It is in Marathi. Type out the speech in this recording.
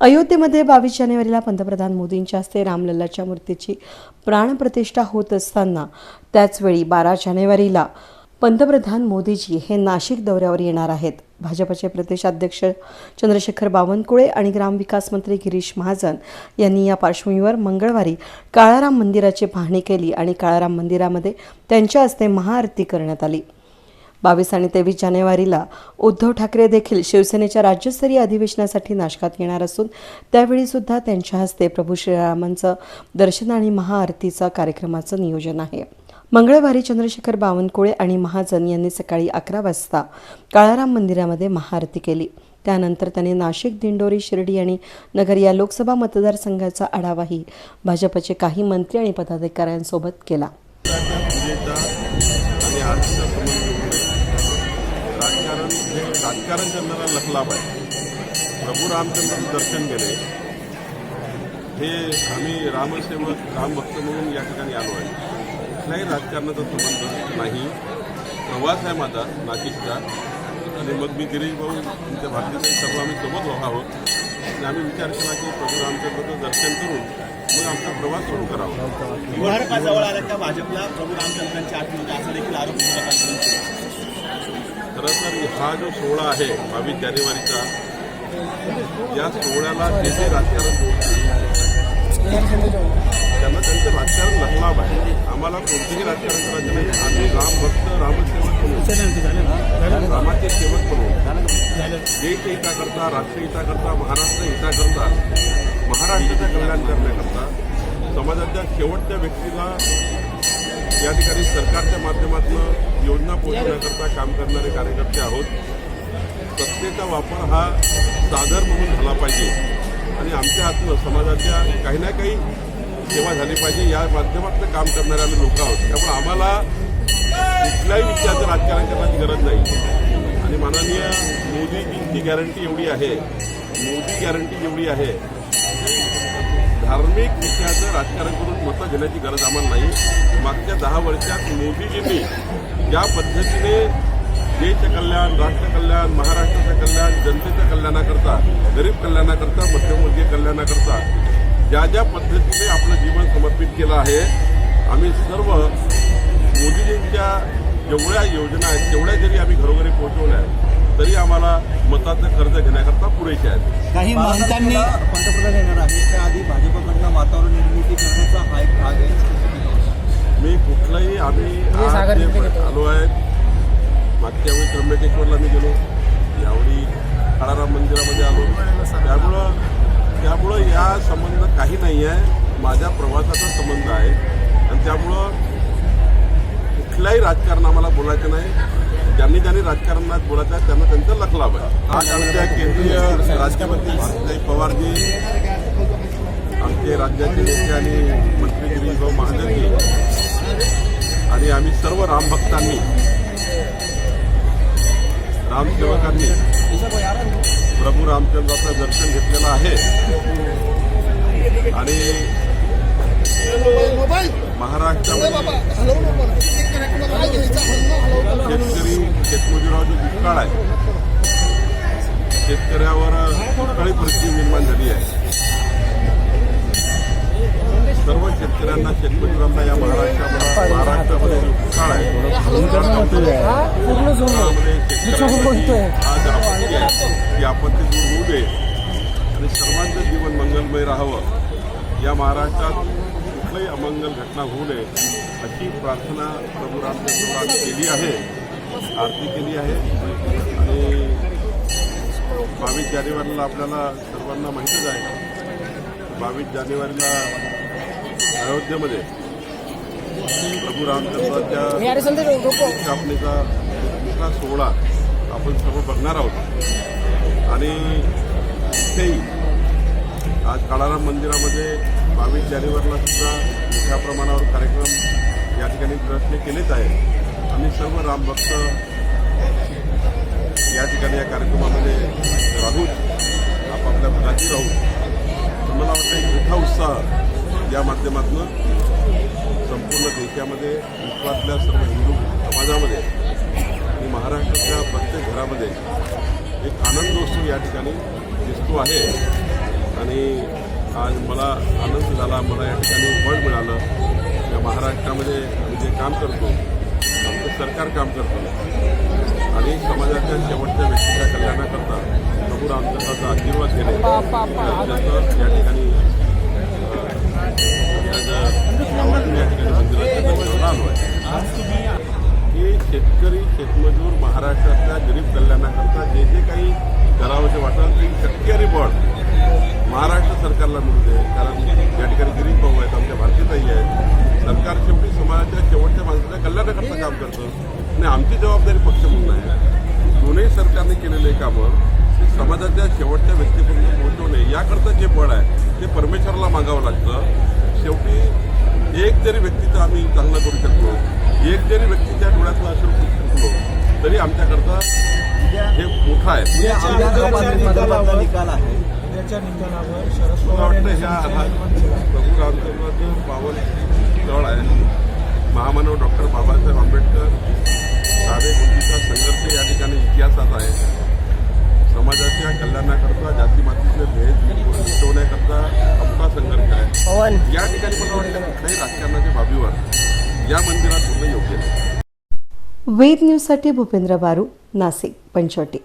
अयोध्येमध्ये बावीस जानेवारीला पंतप्रधान मोदींच्या हस्ते रामलल्लाच्या मूर्तीची प्राणप्रतिष्ठा होत असताना त्याचवेळी बारा जानेवारीला पंतप्रधान मोदीजी हे नाशिक दौऱ्यावर येणार आहेत. भाजपचे प्रदेशाध्यक्ष चंद्रशेखर बावनकुळे आणि ग्रामविकास मंत्री गिरीश महाजन यांनी या पार्श्वभूमीवर मंगळवारी काळाराम मंदिराची पाहणी केली आणि काळाराम मंदिरामध्ये त्यांच्या हस्ते महाआरती करण्यात आली. बावीस आणि तेवीस जानेवारीला उद्धव ठाकरे देखील शिवसेनेच्या राज्यस्तरीय अधिवेशनासाठी नाशकात येणार असून त्यावेळी सुद्धा त्यांच्या हस्ते प्रभू श्रीरामांचं दर्शन आणि महाआरतीचा कार्यक्रमाचं नियोजन आहे. मंगळवारी चंद्रशेखर बावनकुळे आणि महाजन यांनी सकाळी अकरा वाजता काळाराम मंदिरामध्ये महाआरती केली. त्यानंतर त्यांनी नाशिक दिंडोरी शिर्डी आणि नगर या लोकसभा मतदारसंघाचा आढावाही भाजपचे काही मंत्री आणि पदाधिकाऱ्यांसोबत केला. राजकारण करणारा लखलाभ आहे. प्रभू रामचंद्र दर्शन गेले हे आम्ही रामसेवक रामभक्त म्हणून या ठिकाणी आलो आहे. कुठल्याही राजकारणाचा संबंध नाही. प्रवास आहे माझा नाशिकचा. आणि मग मी गिरीश भाऊ तुमच्या भारतीय सर्व आम्ही सोबत उभा आहोत. आणि आम्ही विचार केला की प्रभू रामचंद्राचं दर्शन करून मग आमचा प्रवास सुरू करावा. निवडणुका आला त्या भाजपला प्रभू रामचंद्रांच्या आठवण असा देखील आरोप खरं तर हा जो सोहळा आहे बावीस जानेवारीचा या सोहळ्याला जे जे राजकारण त्यांना त्यांचं राजकारण लखलाभ आहे. आम्हाला कोणतेही राजकारण करायचं नाही. आम्ही राम भक्त रामसेवक म्हणून रामाचे सेवक म्हणून देश हिताकरता राष्ट्र हिताकरता महाराष्ट्र हिताकरता महाराष्ट्राचं कल्याण करण्याकरता समाजाच्या शेवटच्या व्यक्तीला या ठिकाणी सरकारच्या माध्यमातून योजना पोहोचवण्याकरता काम करणारे कार्यकर्ते आहोत. सत्तेचा वापर हा साधर म्हणून झाला पाहिजे. आणि आमच्या हातनं समाजाच्या काही ना काही सेवा झाली पाहिजे. या माध्यमातून काम करणारे आम्ही लोक आहोत. त्यामुळे आम्हाला कुठल्याही विषयाचं राजकारण करण्याची गरज नाही. आणि माननीय मोदीजींची गॅरंटी एवढी आहे. मोदी गॅरंटी एवढी आहे धार्मिक विषयाचं राजकारण करून मतं घेण्याची गरज आम्हाला नाही. मागच्या दहा वर्षात मोदीजींनी ज्या पद्धतीने देश कल्याण राष्ट्र कल्याण महाराष्ट्राचं कल्याण जनतेच्या कल्याणाकरता गरीब कल्याणाकरता मध्यमवर्गीय कल्याणाकरता ज्या ज्या पद्धतीने आपलं जीवन समर्पित केलं आहे आम्ही सर्व मोदीजींच्या जेवढ्या योजना आहेत तेवढ्या जरी आम्ही घरोघरी पोहोचवल्या आहेत तरी आम्हाला मताचं कर्ज घेण्याकरता पुरेसे आहेत. काही महंतांनी पंतप्रधान येणार आहेत. त्याआधी भाजपकडनं वातावरण निर्मिती करण्याचा हा एक भाग आहे. मी कुठलाही आम्ही आलो आहे मागच्या वेळी त्र्यंबकेश्वरला मी गेलो यावेळी काळाराम मंदिरामध्ये आलो. त्यामुळं त्यामुळं या संबंध काही नाही आहे. माझ्या प्रवासाचा संबंध आहे. आणि त्यामुळं कुठल्याही राजकारण आम्हाला बोलायचं नाही. ज्यांनी ज्यांनी राजकारणात बोलायचं आहे त्यांना त्यांचा लख लाभ आहे. आज आमच्या केंद्रीय राज्यमंत्री भारतीताई पवारजी आमचे राज्याचे नेते आणि मंत्री गिरीशभाऊ महाजनजी आणि आम्ही सर्व रामभक्तांनी रामसेवकांनी प्रभू रामचंद्राचं दर्शन घेतलेलं आहे. आणि महाराष्ट्रामध्ये शेतकरी शेतमजुरावर जो दुष्काळ आहे. शेतकऱ्यावर दुष्काळी परिस्थिती निर्माण झाली आहे. सर्व शेतकऱ्यांना शेतमजुरांना या महाराष्ट्रामध्ये महाराष्ट्रामध्ये जो दुष्काळ आहे शेतकऱ्यांसाठी आज आपत्ती आहे. ती आपत्ती दूर होऊ दे. आणि सर्वांचं जीवन मंगलमय राहावं. या महाराष्ट्रात कुठलंही अमंगल घटना होऊ नये अशी प्रार्थना प्रभू रामचंद्रात केली आहे आरती केली आहे. आणि बावीस जानेवारीला आपल्याला सर्वांना माहीतच आहे बावीस जानेवारीला अयोध्येमध्ये प्रभू रामचंद्राच्या स्थापनेचा मोठा सोहळा आपण सर्व बघणार आहोत. आणि तिथेही आज काळाराम मंदिरामध्ये बावीस जानेवारीला सुद्धा मोठ्या प्रमाणावर कार्यक्रम या ठिकाणी प्रयत्न केलेच आहे आम्ही सर्व रामभक्त या ठिकाणी या कार्यक्रमामध्ये राहू आपापल्या भागाची राहू. तर मला वाटतं एक मोठा उत्साह या माध्यमातून संपूर्ण देशामध्ये विश्वातल्या सर्व हिंदू समाजामध्ये आणि महाराष्ट्रातल्या प्रत्येक घरामध्ये एक आनंदोत्सव या ठिकाणी दिसतो आहे. आणि आज मला आनंद झाला मला या ठिकाणी बळ मिळालं. या महाराष्ट्रामध्ये आम्ही जे काम करतो आमचं सरकार काम करतं आणि समाजाच्या शेवटच्या व्यक्तीच्या कल्याणाकरता प्रभू रामचंद्राचा आशीर्वाद घेणे त्याचं या ठिकाणी या मंदिराच्या आलो आहे. की शेतकरी शेतमजूर महाराष्ट्रातल्या गरीब कल्याणाकरता जे जे काही करावंसे वाटेल ते शक्य आणि बळ महाराष्ट्र सरकारला मिळू दे कारण या ठिकाणी गिरीश भाऊ आहेत आमच्या भारतीताई आहेत. सरकार शेवटी समाजाच्या शेवटच्या माणसाच्या कल्याणाकरता काम करतं. आणि आमची जबाबदारी पक्ष म्हणून आहे. दोन्ही सरकारने केलेले कामं ते समाजाच्या शेवटच्या व्यक्तीपर्यंत पोहोचवणे याकरता जे बळ आहे ते परमेश्वराला मागावं लागतं. शेवटी एक जरी व्यक्तीचं आम्ही चांगलं करू शकलो एक जरी व्यक्तीच्या डोळ्यातलं अश्रू पुसू शकलो तरी आमच्याकरता हे मोठं आहे. निकाल आहे. त्याच्या निकालावर शरद पवार पावन स्थळ आहे. महामानव डॉक्टर बाबासाहेब आंबेडकर साधे बुद्धीचा संघर्ष या ठिकाणी इतिहासात आहे. समाजाच्या कल्याणाकरता जातीमातीचे भेद मिटवण्याकरता आमचा संघर्ष आहे. या ठिकाणी मला वाटतं कुठल्याही राजकारणाच्या बाबीवर या मंदिरात होणं योग्य नाही. वेद न्यूजसाठी भूपेंद्र बारू नाशिक पंचवटी.